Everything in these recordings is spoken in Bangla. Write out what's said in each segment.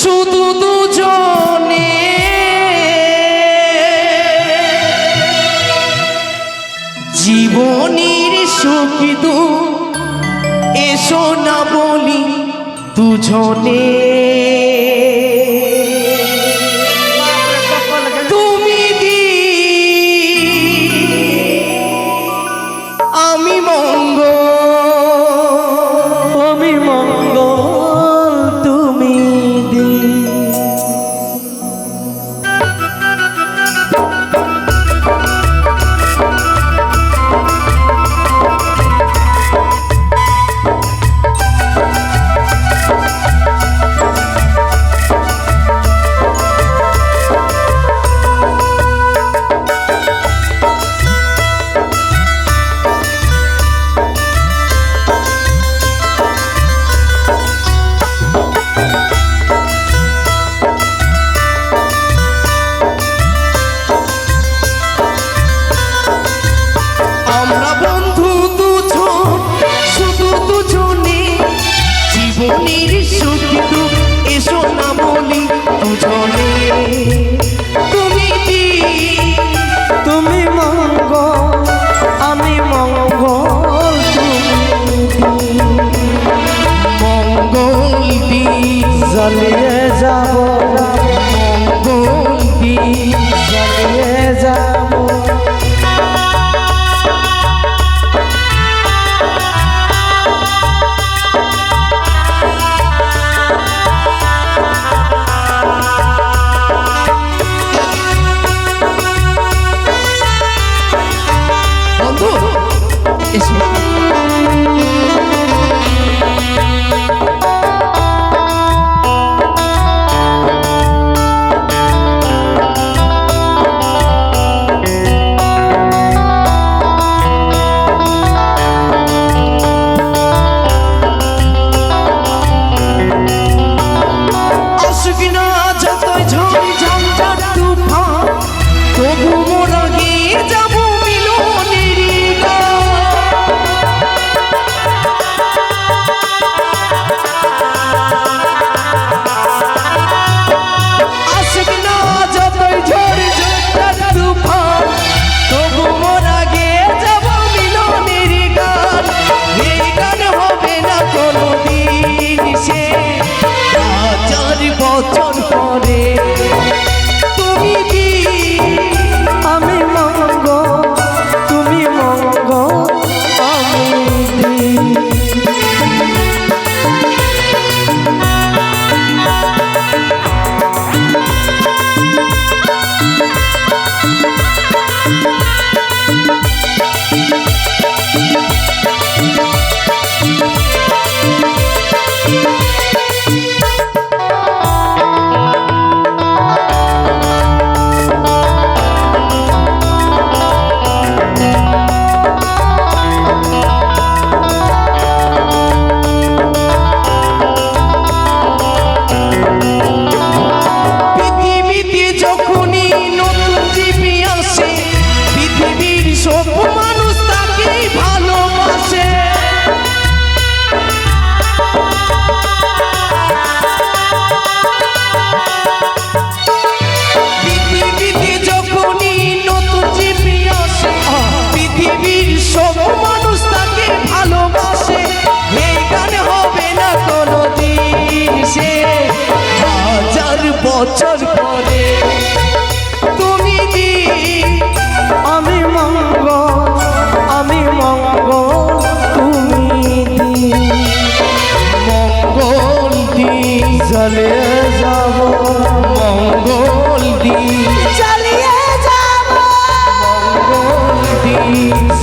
শুধু দুজনে। জীবনের সুখী দু এসো না বলি দুজনে।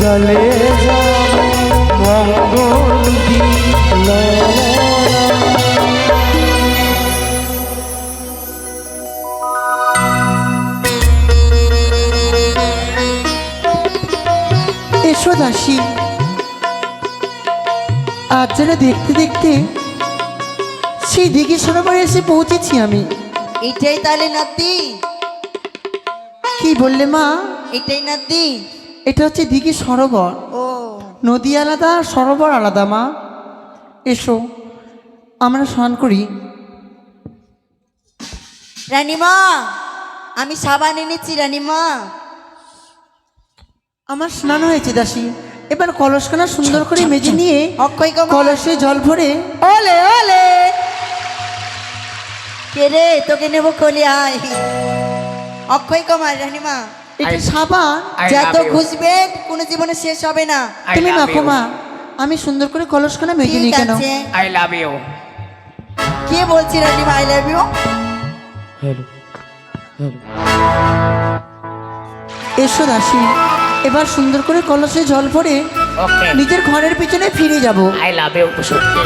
চলে যাব মঙ্গল এসো দাসী। আজ যেন দেখতে দেখতে সেই দিঘি সরোবরে এসে পৌঁছেছি আমি। এটাই তাহলে নাতি কি বললে মা? এটাই নাতি এটা হচ্ছে দিঘি সরোবর। ও। নদী আলাদা সরোবর আলাদা মা। এসো আমরা স্নান করি। রানীমা আমি সাবান এনেছি রানীমা। আমার স্নান হয়েছে দাসী। এবার কলসখানা সুন্দর করে মেজে নিয়ে অক্ষয় কলসে জল ভরে ওলে ওলে। কে রে তোকে নেব কলি আয় অক্ষয় কমার রানীমা। এটা সাবান যত খুঁজবে কোনো জীবনে শেষ হবে না তুমি love মাখো মা আমি সুন্দর করে কলসখানা মেজে নিই কেন I love you. কে বলছি রানীমা আই লাভ ইউ হ্যালো এসো দাসী এবার সুন্দর করে কলসে জল ভরে Okay. নিজের ঘরের পিছনে ফিরে যাব আই লাভ ইউ সুটকি।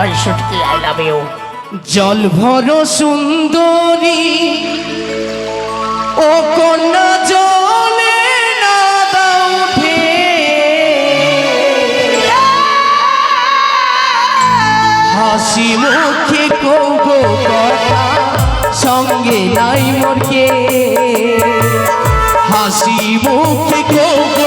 ওই সুটকি, I love you. জল ভর সুন্দরী ও কন্যা জলে না হাসি মুখে কথা সঙ্গে নাই মোরকে হাসি মুখে কৌগো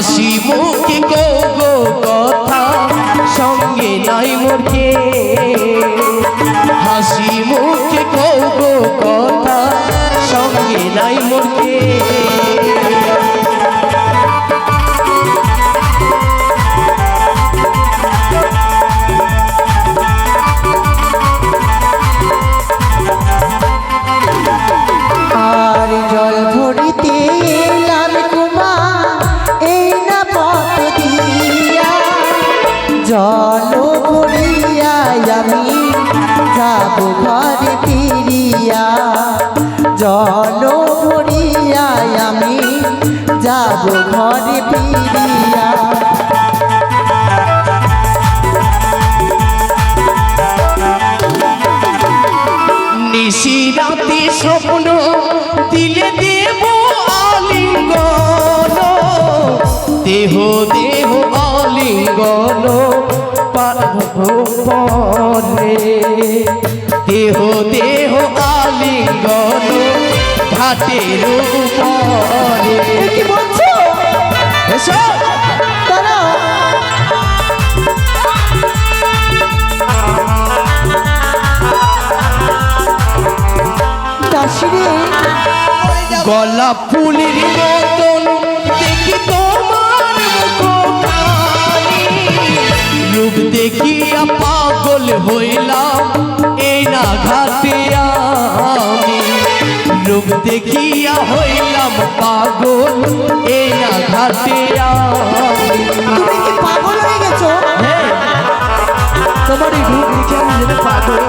হাসি মুখ গো আলিঙ্গন ঘাটের উপরে। কি বলছো? এসো। গলা ফুলের মতন দেখি তোমার রূপ দেখিয়া পাগল হইলাম এই না আমি রূপ দেখিয়া হইলাম পাগল এই না ঘাতে আমি তুমি কি পাগল হয়ে গেছো? হ্যাঁ, তোমার এই রূপ দেখে আমি যেন পাগল।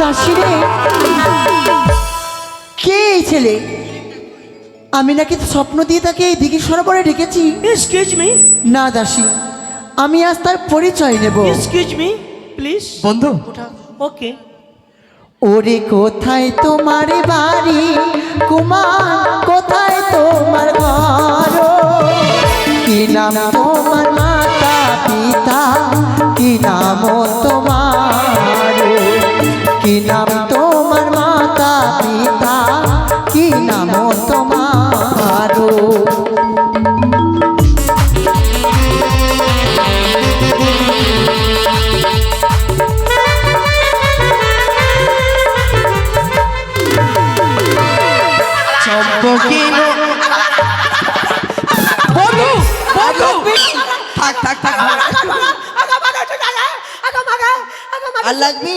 দাসিরে কে এই ছেলে? আমি নাকি স্বপ্ন দিয়ে তাকে এই দিঘি সরোবরে ডেকেছি? Me, না দাসী আমি আজ তার পরিচয় নেব। Excuse me, please. বন্ধু। ওকে ওরে কোথায় তোমার বাড়ি? কুমার কোথায় তোমার ঘর? কি নাম তোমার মাতা পিতা? কি নাম তোমার? কি নাম থাক না আর লাগবি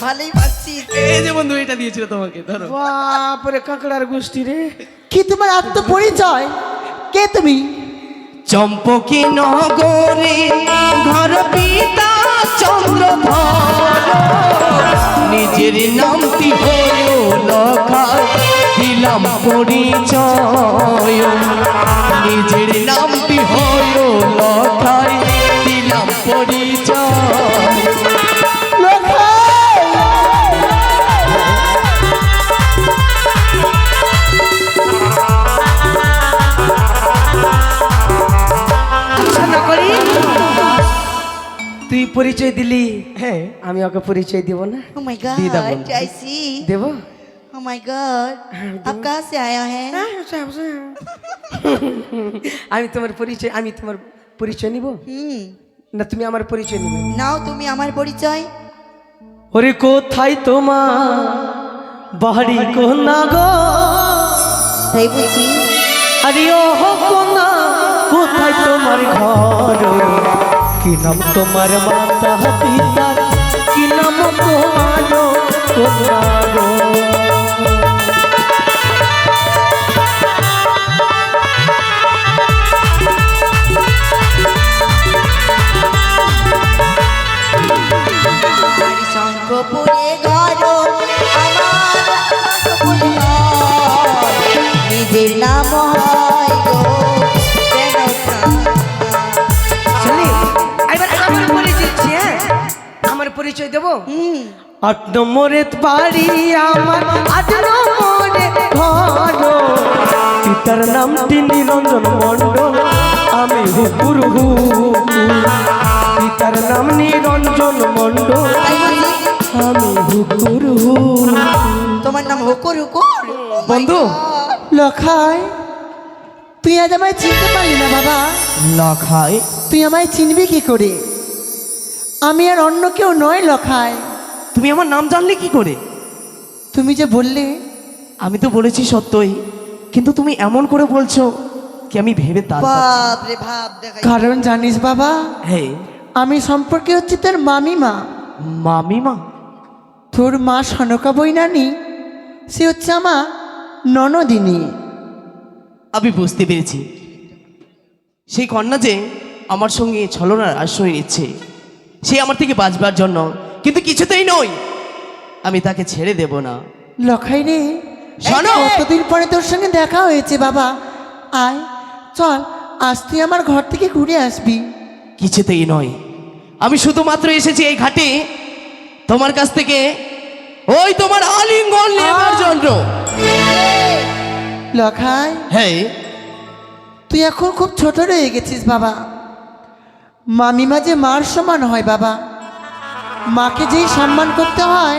ভালোই পাচ্ছিস এই যে বন্ধু এটা দিয়েছিল তোমাকে ধরো। বাপরে কাকড়ার গোষ্ঠী রে। কি তোমার আত্মপরিচয়? কে তুমি? চম্পকি নগরে, ঘর পিতা চন্দ্রধর নিজের নামটি হলো লখায় দিলাম পরিচয়। নিজের নামটি হল লখায় দিলাম পরিচয়। তুই পরিচয় দিলি? হ্যাঁ আমি ওকে পরিচয় দিব না। Oh my god I see Dev? Oh my god আপ সে আয়া হ্যায় আমি তোমার পরিচয় আমি তোমার পরিচয় নিব? হুম। না তুমি আমার পরিচয় নিবে? নাও তুমি আমার পরিচয়। ওরে কোথায় তোমার বাড়ি কোনা গো? তাই বুঝি আরে ও কোনা কোথায় তোমার ঘর? কি নাম তোমার মাতা পিতা কি নাম তোমার কোনা পরিচয় দেবো? হুম। আট নম্বরে বাড়ি আমার আট নম্বরে। ঘর পিতার নামটি নিরঞ্জন মণ্ডল আমি হুকুর হু পিতার নাম নিরঞ্জন মণ্ডল আমি হুকুর হু তোমার নাম হুকুর হুকুর? বন্ধু লখাই। তুই আজ আমায় চিনতে পারলি না বাবা। লখাই। তুই আমায় চিনবি কি করে? আমি আর অন্য কেউ নয় লখাই। তুমি আমার নাম জানলে কি করে? তুমি যে বললে আমি তো বলেছি সত্যই কিন্তু তুমি এমন করে বলছো কি আমি ভেবে তার বাপ রে ভাব দেখাই। কারণ জানিস বাবা হ্যাঁ। আমি সম্পর্কে হচ্ছে তোর মামিমা। মামিমা? তোর মা সনকা বই নানি সে হচ্ছে আমার ননদিনী। আমি বুঝতে পেরেছি। সেই কন্যা যে আমার সঙ্গে ছলনার আশ্রয় নিচ্ছে। সে আমার থেকে বাঁচবার জন্য। কিন্তু কিছুতেই নয় আমি তাকে ছেড়ে দেব না। লখাই রে শোনো! কতদিন পরে তোর সঙ্গে দেখা হয়েছে বাবা। আয় চল আজ তুই আমার ঘর থেকে ঘুরে আসবি। কিছুতেই নয় আমি শুধুমাত্র এসেছি এই ঘাটে। তোমার কাছ থেকে ওই তোমার আলিঙ্গন নেবার জন্য লখাই হ্যাঁ তুই এখন খুব ছোট রয়ে গেছিস বাবা। মামিমা যে মার সমান হয় বাবা। মাকে যেই সম্মান করতে হয়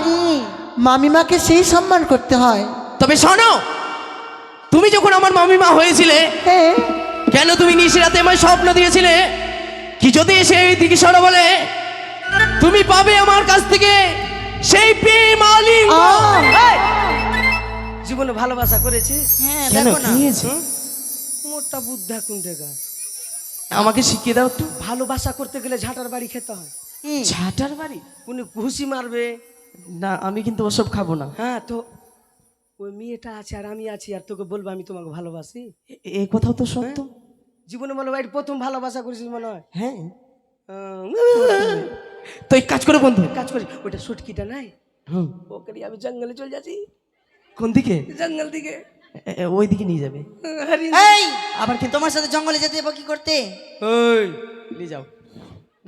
মামিমাকে সেই সম্মান করতে হয়। তবে শোনো তুমি যখন আমার মামিমা হয়েছিলে হ্যাঁ কেন তুমি নিশিরাতে আমায় স্বপ্ন দিয়েছিলে? কি যদি এসে এই দিকে সরো বলে তুমি পাবে আমার কাছ থেকে সেই প্রেম! এই! জীবনে ভালোবাসা করেছে হ্যাঁ দেখো না। মোটা বুদ্ধা কোন টাকা আমাকে শিখিয়ে দাও একটু ভালোবাসা করতে গেলে ঝাঁটার বাড়ি খেতে হয়। ঝাঁটার বাড়ি? উনি ঘুষি মারবে। না আমি কিন্তু ওসব খাব না। হ্যাঁ তো ওই মেয়েটা আছে আর আমি আছি আর তোকে বলব আমি তোমাকে ভালোবাসি। এ- এই কথাও তো সত্য। জীবনে বলো ভাই প্রথম ভালোবাসা করেছিস মনে হয়? হ্যাঁ। তো এক কাজ করে বন্ধু। কাজ করে ওটা সুটকিটা নাই। হুম। ওকে আমি জঙ্গলে চলে যাচ্ছি। কোন দিকে? জঙ্গল দিকে। ওই দিকে নিয়ে যাবে। আরে, এই আবার কি তোমার সাথে জঙ্গলে যেতে যাব কি করতে? ওই নিয়ে যাও।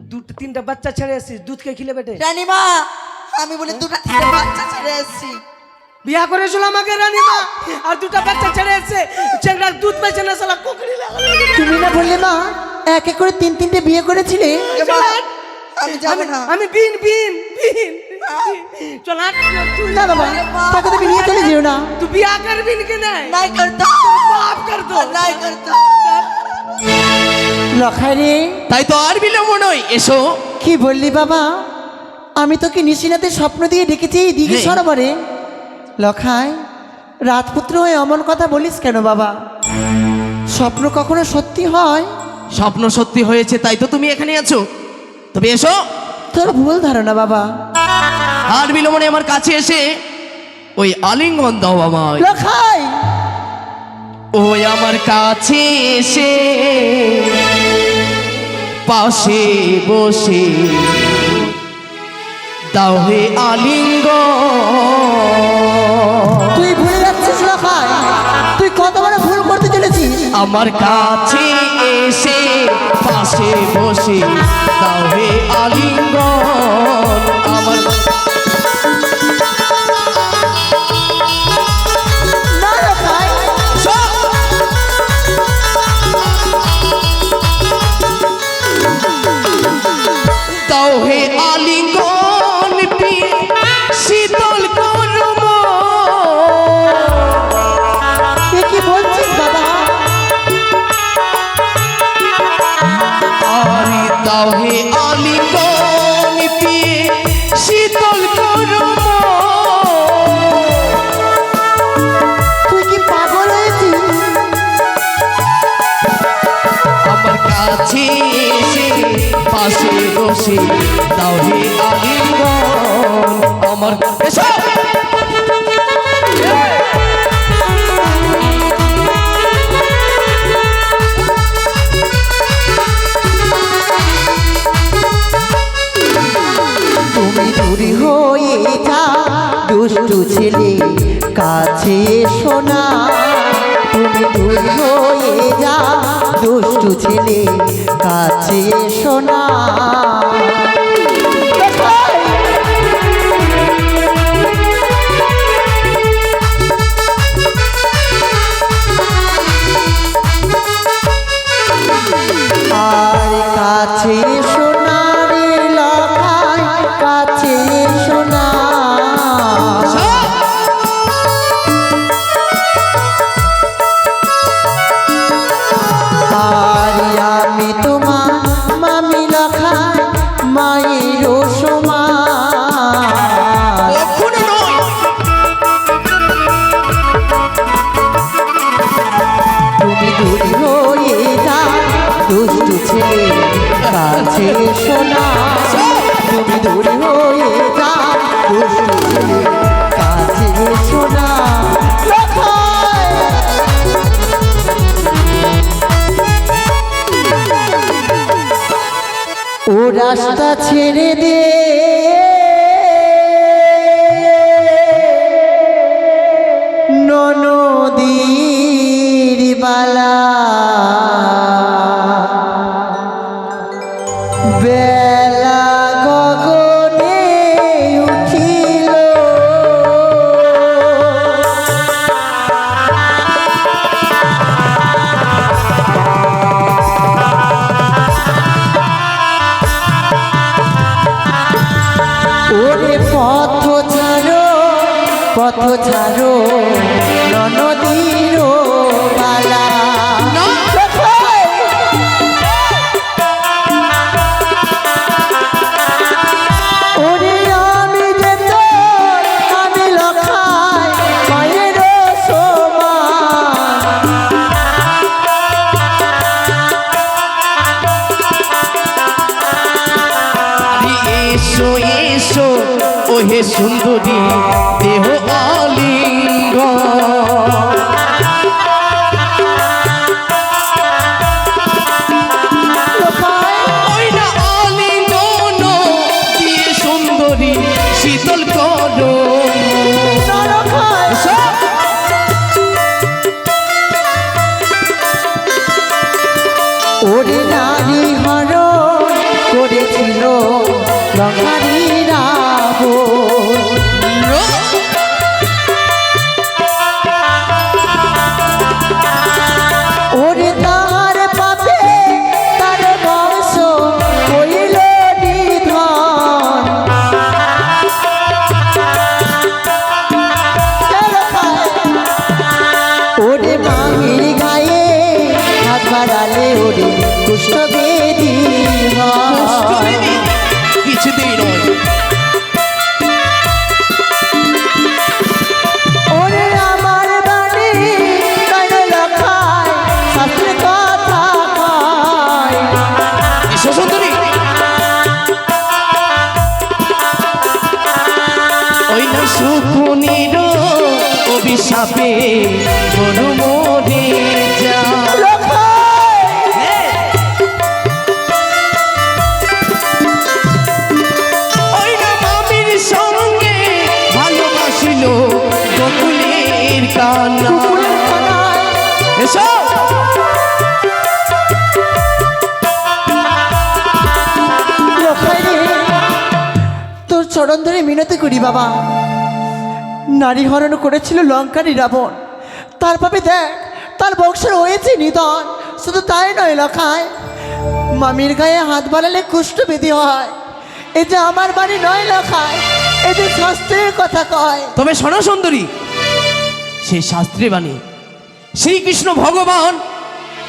দুটো তিনটা বাচ্চা ছেড়ে আসছিস দুধ কে খিলে বেটে রানীমা আমি বলে দুটা তিনটা বাচ্চা ছেড়ে এসেছি বিয়া করেছিল আমাকে রানীমা আর দুটা বাচ্চা ছেড়ে এসছে। চেংড়ার দুধ পেয়েছে না সালা কুকরি তুমি না বললে মা এক এক করে তিন তিনটে বিয়ে করেছিলে? আমি যাব না। আমি বিন বিন বিন। চল না বাবা তাকে তুমি নিয়ে চলে যেও না তুই বিয়া করবি কি নাই নাই করতো বাপ কর দো নাই করতো লখাই রে তাই তো আর বিলম্ব নয় এসো। কি বললি বাবা? আমি তোকে নিশিনাতে স্বপ্ন দিয়ে ডেকেছি এই দিঘি হ্যাঁ। সরোবরে? লখাই রাজপুত্র হয়ে অমন কথা বলিস কেন বাবা? স্বপ্ন কখনো সত্যি হয়? স্বপ্ন সত্যি হয়েছে তাই তো তুমি এখানে আছো। তবে এসো। তোর ভুল ধারণা বাবা। আর বিলমনে আমার কাছে এসে ওই আলিঙ্গন দাও বাবা। লখাই। ওই আমার কাছে এসে পাশে বসে দাও হে আলিঙ্গ তুই ভুলে যাচ্ছিস লখাই। তুই কত বড় ভুল করতে চলেছিস? আমার কাছে এসে পাশে বসে। তাও হে দাও হে কাছে সোনা তুমি দূর হয়ে যা দুষ্টু ছেলে কাছে সোনা। রাস্তা ছেড়ে দে। সুন্দর চরণ ধরে মিনতি করি বাবা। নারী হরণ করেছিল লঙ্কারী রাবণ। তার পাবে দেখ তার বংশের হয়েছে নিধন। শুধু তাই নয় লখায় মামির গায়ে হাত বাড়ালে কুষ্ঠ বিধি হয়। এ যে আমার বাড়ি নয় লখায় এ যে শাস্ত্রের কথা কয়। তবে শোনো সুন্দরী সেই শাস্ত্রী বাণী। শ্রীকৃষ্ণ ভগবান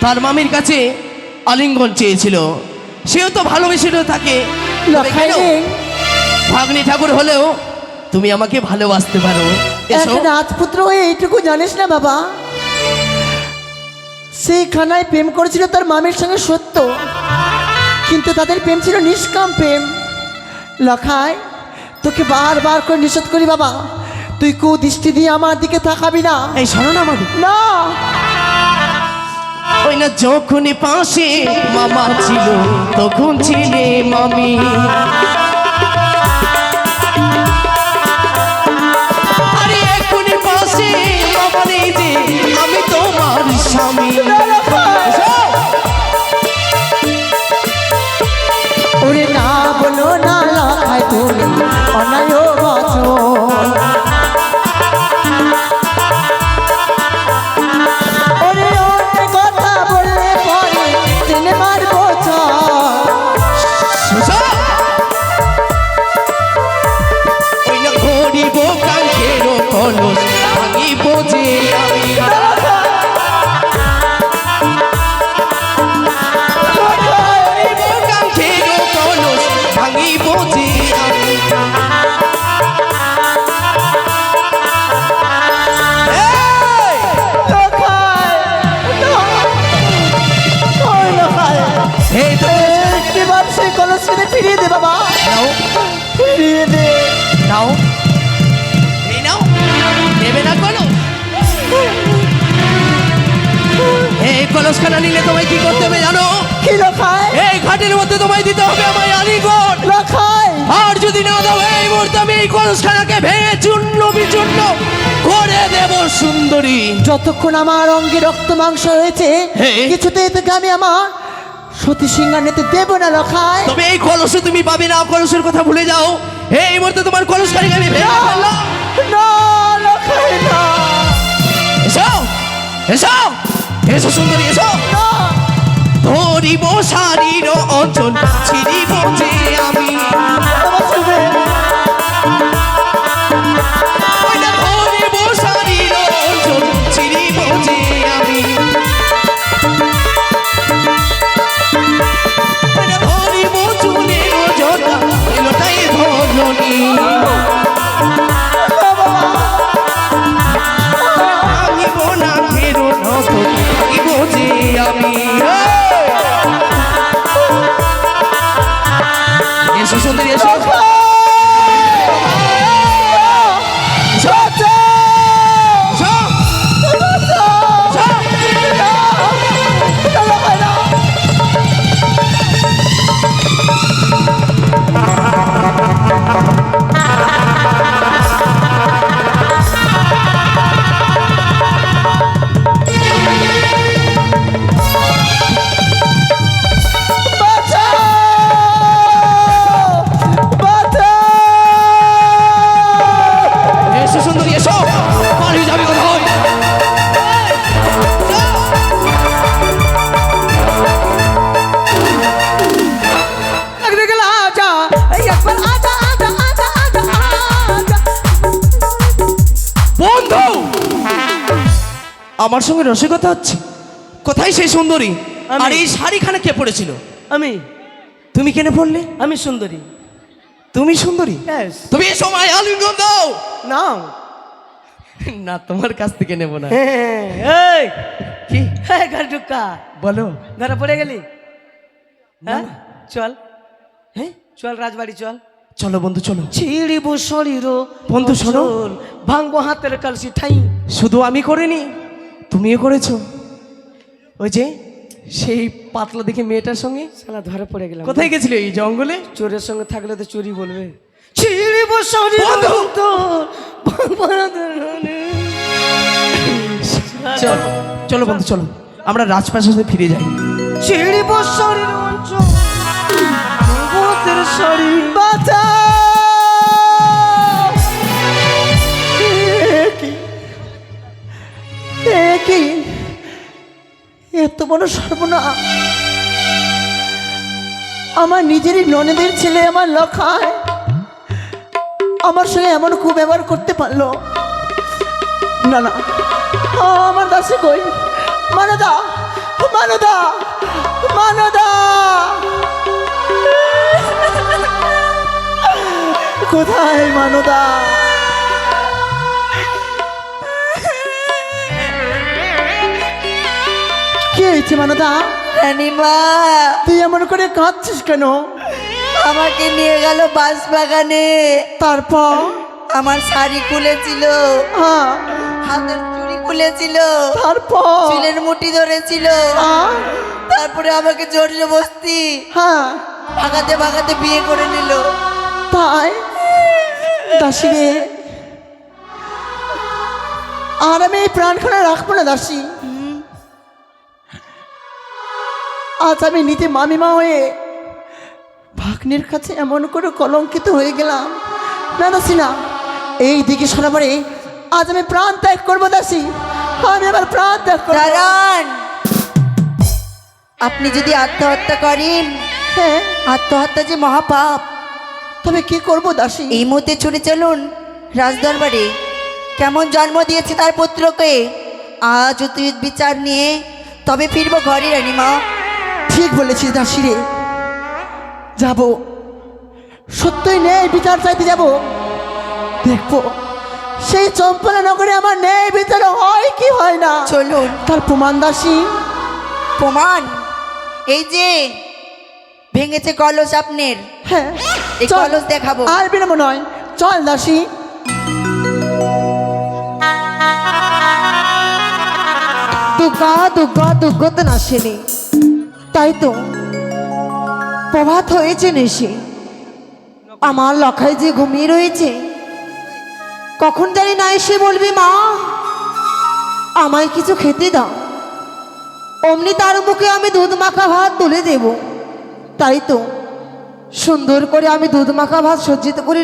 তার মামির কাছে আলিঙ্গন চেয়েছিল। সেও তো ভালোবেসে থাকে? রে, ভাগ্নি ঠাকুর হলেও তুমি আমাকে ভালোবাসতে পারো। রাজপুত্র এইটুকু জানিস না বাবা? সেইখানায় প্রেম করেছিল তার মামির সঙ্গে সত্য। কিন্তু তাদের প্রেম ছিল নিষ্কাম প্রেম। লখায় তোকে বারবার করে নিষেধ করি বাবা। তুই কু দৃষ্টি দিয়ে আমার দিকে তাকাবি না। এই শোনো না আমাকে না। ওই না যখন পাশে মামা ছিল তখন ছিলে মামি। মামা সুন্দরী। যতক্ষণ আমার অঙ্গে রক্ত মাংস হয়েছে হ্যাঁ। কিছুতেই তোকে আমি আমার সতী সিংহা নিতে দেবো না লখায়। তবে এই কলসে তুমি পাবে না কলসের কথা ভুলে যাও। এই মুহূর্তে তোমার আমি না লখায় না। এসো এসো এসো সুন্দরী এসো। ধরিব শারীর অঞ্চল ছিড়িব যে আমি। বন্ধু! আমার সঙ্গে রসিকতা হচ্ছে? কোথায় সেই সুন্দরী? আমি। আর এই শাড়িখানে কে পড়েছিল? আমি। তুমি কেন পড়লে? আমি সুন্দরী। তুমি সুন্দরী. তুমি এই সময় আলিঙ্গন দাও! নাও। না তোমার কাছ থেকে নেব না। এই! কি? হ্যাঁ ঘর ঢুকা। বলো। ধরা পড়ে গেলি? হ্যাঁ। চল। হ্যাঁ? চল রাজবাড়ি চল। চলো বন্ধু চলো। ছিড়িব শরীর বন্ধু, শোনো। ভাঙবো হাতের কালসি ঠাই। শুধু আমি করিনি তুমিও করেছ। ওই যে সেই পাতলা দেখে মেয়েটার সঙ্গে শালা ধরে পড়ে গেলাম। কোথায় গেছিলে? এই জঙ্গলে? চোরের সঙ্গে থাকলে তো চুরি বলবে। ছিড়িব শরীর। চলো চলো বন্ধু চলো। আমরা রাজপ্রাসাদে ফিরে যাই। ছিড়িব বড় সর্বনা আমার নিজেরই ননদের ছেলে আমার লখায়। আমার সঙ্গে এমন খুব ব্যবহার করতে পারল। না না, আমার দাসে কই? মানদা মানদা মানদা। কোথায় মানদা? হয়েছে মানদা? রানীমা। তুই এমন করে কাঁদছিস কেন? আমাকে নিয়ে গেল বাস বাগানে তারপর? আমার শাড়ি খুলেছিল। হ্যাঁ। হাতের চুড়ি খুলেছিল। তারপর? চুলের মুঠি ধরেছিল। আহ, তারপরে আমাকে জোর জবস্তি হ্যাঁ। ভাগাতে ভাগাতে বিয়ে করে নিল। তাই? দাসী রে আর আমি এই প্রাণখানা রাখব না দাসী। আজ আমি নিজে মামিমা হয়ে ভাগ্নের কাছে এমন করে কলঙ্কিত হয়ে গেলাম। না দাসী না এই দিকে সরাবারে আজ আমি প্রাণ ত্যাগ করব দাসী। আমি আমার প্রাণ ত্যাগ করব। দাঁড়ান আপনি যদি আত্মহত্যা করেন হ্যাঁ। আত্মহত্যা যে মহাপাপ। তবে কি করব দাসী? এই মুহূর্তে ছুটে চলুন রাজদরবারে। কেমন জন্ম দিয়েছে তার পুত্রকে? আজ বিচার নিয়ে তবে ফিরবো ঘরে রানীমা। ঠিক বলেছিস দাসী রে। যাব। সত্যই নেই বিচার চাইতে যাব। দেখব সেই চম্পলা নগরে আমার নেই বিচার। হয় কি হয় না? চলুন। তার প্রমাণ দাসী। প্রমাণ? এই যে ভেঙেছে কলস আপনার। হ্যাঁ এই চল। কলস দেখাবো। আর বিলম্ব নয়। চল দাসী। দুর্গা দুর্গা দুর্গত নাসেনি। তাই তো প্রভাত হয়েছে নেশে। আমার লখায় যে ঘুমিয়ে রয়েছে, কখন জানি না এসে বলবি, মা, আমায় কিছু খেতে দাও। অমনি তার মুখে আমি দুধ মাখা ভাত তুলে দেব। তাই তো সুন্দর করে আমি দুধ মাখা ভাত সজ্জিত করে